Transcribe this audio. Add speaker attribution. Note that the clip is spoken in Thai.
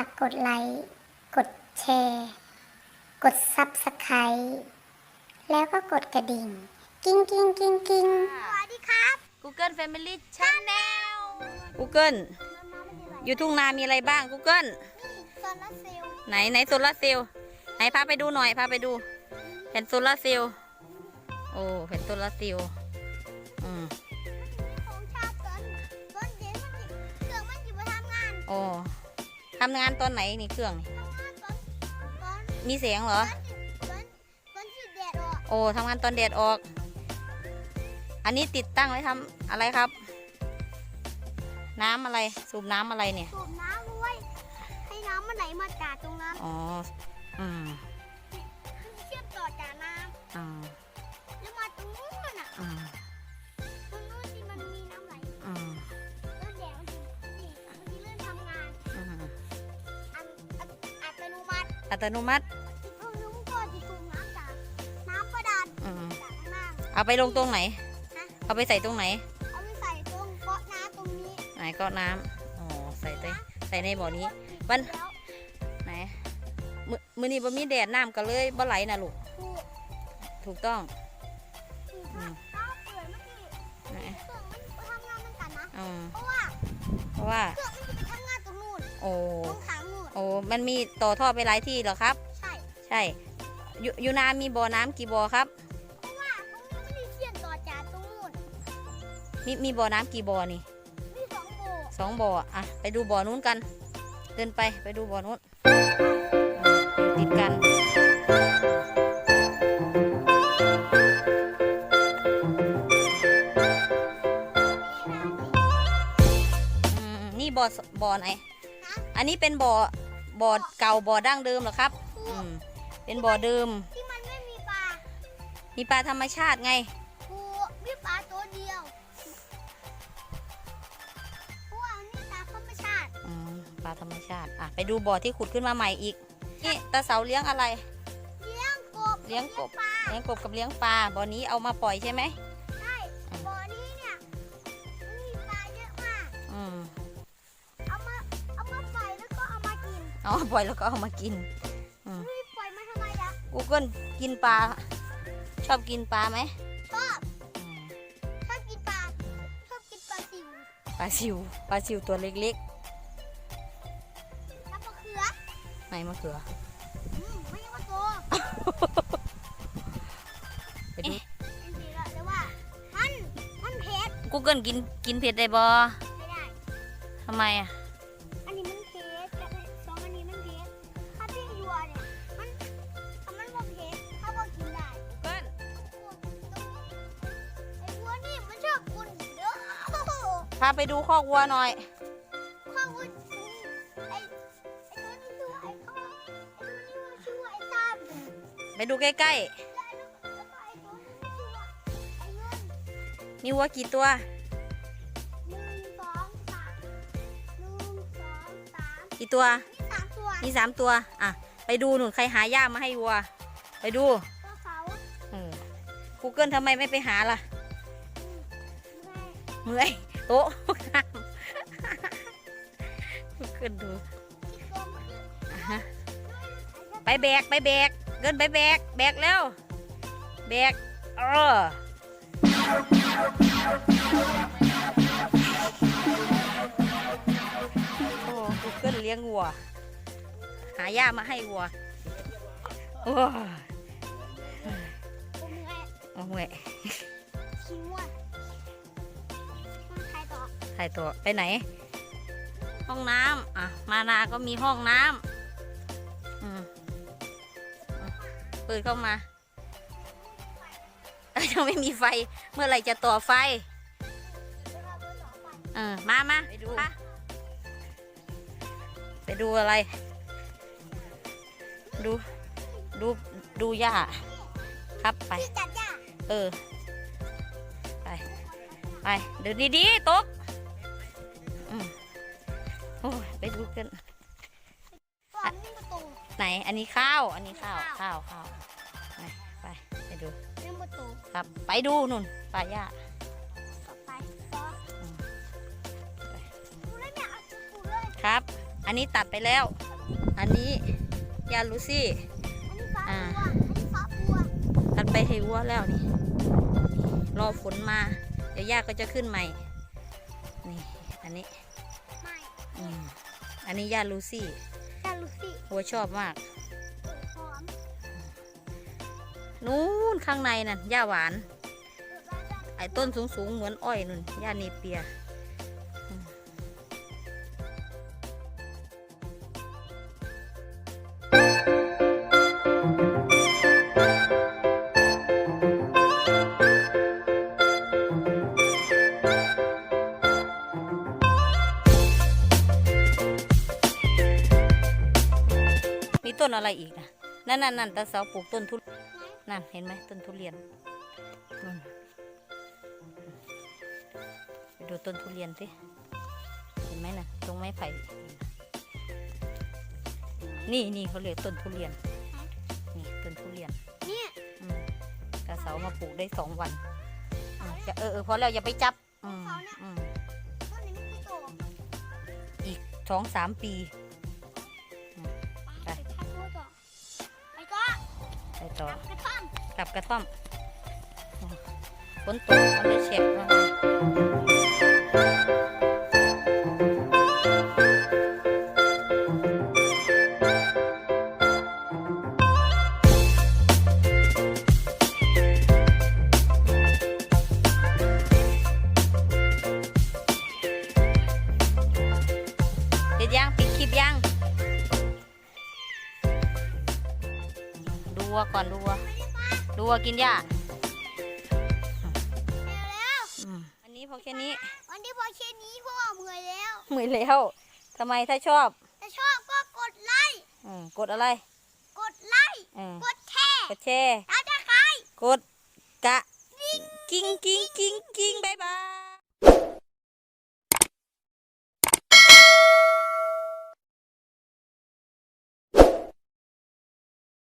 Speaker 1: ากกดไลค์ กดแชร์ กดซับสไครต์แล้วก็กดกระดิ่ง กิ้งกิ้งกิ้งกิ้ง
Speaker 2: สวัสดีครับ
Speaker 3: Google Family Channel Google อยู่ทุ่งนามีอะไรบ้าง Google
Speaker 2: โซลาร์เซลล์
Speaker 3: ไหนไหนโซลาร์เซลล์ไหนพาไปดูหน่อยพาไปดูแผ่นโซลาร์เซลล์โอ้แผ่นโซลาร์เซลล์อืม
Speaker 2: ของชาติตอนตอนเย็นมันสิเครื่องมันอยู่มาทำงาน
Speaker 3: โอ้ ทำงานตอนไหนนี่เครื่องนี่
Speaker 2: ทำงานตอนตอน
Speaker 3: มีเสียงเหรอ
Speaker 2: ตอนตอนตอนที่แดดออก
Speaker 3: โอ้ทำงานตอนแดดออก อันนี้ติดตั้งไว้ทำอะไรครับ น้ำอะไร สูบน้ำอะไรเนี่ย
Speaker 2: สูบน้ำไว้ให้น้ำมันไหลมาจากตรงนั้น
Speaker 3: อ๋อ อืม
Speaker 2: เชื่อมต่อจากน้
Speaker 3: อ่าำ
Speaker 2: แล้วมาตรงนู้นน่ะ
Speaker 3: อั
Speaker 2: ตโนมัติที่พวกนู้นก็จะสูบน้ำจากน้ำประดาน
Speaker 3: อืม
Speaker 2: จากข้างล่าง
Speaker 3: เอาไปลงตรงไหน
Speaker 2: ฮะ
Speaker 3: เอาไปใส่ตรงไหน
Speaker 2: เอาไปใส่ตรงเกาะน้ำตรงนี้
Speaker 3: ไหนก็น้ำอ๋อใส่ไปใส่ในบ่อนี้ วัน
Speaker 2: แล้ว
Speaker 3: ไหนมือมือนี้บ่มีแดดน้ำก็เลยบ่ไหลนะลูก
Speaker 2: ถูก
Speaker 3: ถูกต้อง
Speaker 2: ถูก
Speaker 3: อื
Speaker 2: นะ
Speaker 3: ม
Speaker 2: ถ้าเปิดเมื่อกี้
Speaker 3: ไหน
Speaker 2: เครื่องมันทำงานเหมือนกันนะ
Speaker 3: อืม
Speaker 2: เพราะว่า
Speaker 3: เพราะว่า
Speaker 2: เครื่องมันจะไปทำงานตรงนู้น
Speaker 3: โอ้
Speaker 2: ตรงขางนู้น
Speaker 3: โอ้มันมีต่อท่อไปหลายที่เหรอครับ
Speaker 2: ใช่
Speaker 3: ใช่อยู่อยู่นามีบ่อน้ำกี่บ่อครับ
Speaker 2: เพราะว่าตรงนี้ไม่ได้เชื่อมต่อจากตรงนู้น
Speaker 3: มีมีบ่อน้ำกี่บ่อนี่
Speaker 2: มีสองโบ
Speaker 3: สองบ่ออะไปดูบ่อนู้นกัน เดินไปไปดูบ่อนู้นติดกันอืมนี่บ่อสบ่อไหน อันนี้เป็นบ่อบ่อเก่าบ่อดั้งเดิมเหรอครับอืมเป็นบ่อเดิม
Speaker 2: ที่มันไม่มีปลา
Speaker 3: มีปลาธรรมชาติไง
Speaker 2: ถูกมีปลาตัวเดียวเพราะว่าอันนี่ตามธรรมชาติ
Speaker 3: อืมปลาธรรมชาติอะไปดูบ่อที่ขุดขึ้นมาใหม่อีก นี่ตาเสาเลี้ยงอะไร
Speaker 2: เลี้ยงกบ
Speaker 3: เลี้ยงกบ
Speaker 2: ปลา
Speaker 3: เลี้ยงกบกับเลี้ยงปลาบ่อนี้เอามาปล่อยใช่ไหม
Speaker 2: มากิน
Speaker 3: เอามาปล่อยแล้วก็เอามากิน
Speaker 2: ไม่ปล่อยมาทำไมล่ะ
Speaker 3: Google กินปลา ชอบกินปลาไหม
Speaker 2: ชอบ
Speaker 3: อืม
Speaker 2: ชอบกินปลาชอบกินปลาสิว
Speaker 3: ปลาซิวปลาซิวตัวเล็ก
Speaker 2: น้ำมะเขือ
Speaker 3: ๆไหนมะเขือ
Speaker 2: อืมไม่ใช่ว่าโต
Speaker 3: ไปดู
Speaker 2: จริงๆแล้วแต่ว่ามันมันเผ็ด
Speaker 3: Google กินกินเผ็ดได้บ่
Speaker 2: ไม่ได้
Speaker 3: ทำไมอะ
Speaker 2: พาไป
Speaker 3: ดูคอกวัวหน่อย
Speaker 2: ข้าววุ้นไอ้ไอ้ตัวนี้ชื่อว่าไอ้ข้าวไอ้ตัวนี้มันชื่อว่าไอ้ตาม
Speaker 3: ไปดูใกล้
Speaker 2: แล้วไอ้ตัวนี้ชื่อว่าไอ้เงิน
Speaker 3: ๆ มีวัวกี่ตัว
Speaker 2: หนึ่งสองสามหนึ่งสองสาม
Speaker 3: กี่ตัว
Speaker 2: มีสามตัว
Speaker 3: มีสามตัว อะ ไปดูหนุนใครหาหญ้ามาให้วัว ไปดู
Speaker 2: ตัวเขา
Speaker 3: เออ Google ทำไมไม่ไปหาล่ะ
Speaker 2: แม่
Speaker 3: เมื่อย โต๊ะ Google ดู
Speaker 2: ที่ตัวมันคือ
Speaker 3: อะฮะไปแบกไปแบกเกินไปแบกแบกแล้วแบกเออโอ้กูเกิลเลี้ยงวัว หาหญ้ามาให้วัวโอ้ย
Speaker 2: ตัวเมื่อย
Speaker 3: โอ้
Speaker 2: ต่อ
Speaker 3: ถ่ายตัวไปไหน ห้องน้ำอะ มานาก็มีห้องน้ำอืมอะเปิดเข้ามาเอ้ยยังไม่มีไฟ เมื่อไหร่จะต่อไฟ
Speaker 2: เดี๋ยวเราไปต่อไป
Speaker 3: เออ มามาไปดูไปดูอะไร ดู ดู ดูหญ้า ครับไป
Speaker 2: พี่จัดจ้า
Speaker 3: เออ ไป ไป เดินดีๆตก อ้ยไปดูกัน
Speaker 2: ก่อนนี่ประตู
Speaker 3: ไหน อันนี้ข้าว อันนี้ข้าว
Speaker 2: ข้าว
Speaker 3: ข้าวข้าวไหนไปไปดู
Speaker 2: นี่ประตู
Speaker 3: ครับ ไปดูนุ่นป่าหญ้า
Speaker 2: ต่อไปต่อ
Speaker 3: อืม
Speaker 2: ดูแล้วเนี่ยเอาประตูเลย
Speaker 3: ครับ อันนี้ตัดไปแล้ว
Speaker 2: เอา
Speaker 3: อันนี้ยาลูซี่
Speaker 2: อันนี้ฟ้า
Speaker 3: อ่า
Speaker 2: บัวอันนี้ฟ้าบัว
Speaker 3: กันไปให้วัวแล้วนี่ รอฝนมา เดี๋ยวย่าก็จะขึ้นใหม่ นี่ อันนี้
Speaker 2: ไม่
Speaker 3: อืม อันนี้ยาลูซี่
Speaker 2: จาลูซี่
Speaker 3: วัวชอบมาก
Speaker 2: หอม
Speaker 3: นู้นข้างในนั่นหญ้าหวาน
Speaker 2: เออบ้านบ้าน
Speaker 3: ไอ้ต้นสูงๆ เหมือนอ้อยนุ่นหญ้าเนเปีย ต้นอะไรอีกนะนั่นนั่นนั่นตาเสาปลูกต้นทุนั่นเห็นไหมต้นทุเรียนนั่นไปดูต้นทุเรียนสิเห็นไหมน่ะตรงไม้ไผ่นี่นี่เขาเรียกต้นทุเรียน นี่ต้นทุเรียน
Speaker 2: เนี่ย
Speaker 3: อืมตาเสามาปลูกได้สองวันอืมจะเออเออพอแล้วอย่าไปจับอืมอืม
Speaker 2: ต้นนี้ไม่กี่โต
Speaker 3: อีกสองสามปี
Speaker 2: ไป ไปต่อก
Speaker 3: ลับกระต้อมฝนตกมันเลยเฉกมาเล ก่อนดูวัวดูวัวกินหญ้า
Speaker 2: แล้ว
Speaker 3: อืมอันนี้พอแค่นี้
Speaker 2: วันที่พอเช่นนี้พ่อเมื่อยแล้ว
Speaker 3: เหมือนแล้วทำไมถ้าชอบ
Speaker 2: ถ้าชอบก็กดไลค์
Speaker 3: อืมกดอะไร
Speaker 2: กดไลค์
Speaker 3: อืม
Speaker 2: กดแชร์
Speaker 3: กดแชร์
Speaker 2: แล้วจะใคร
Speaker 3: กดกะ กิ้งกิ้งกิ้งกิ้งบายบาย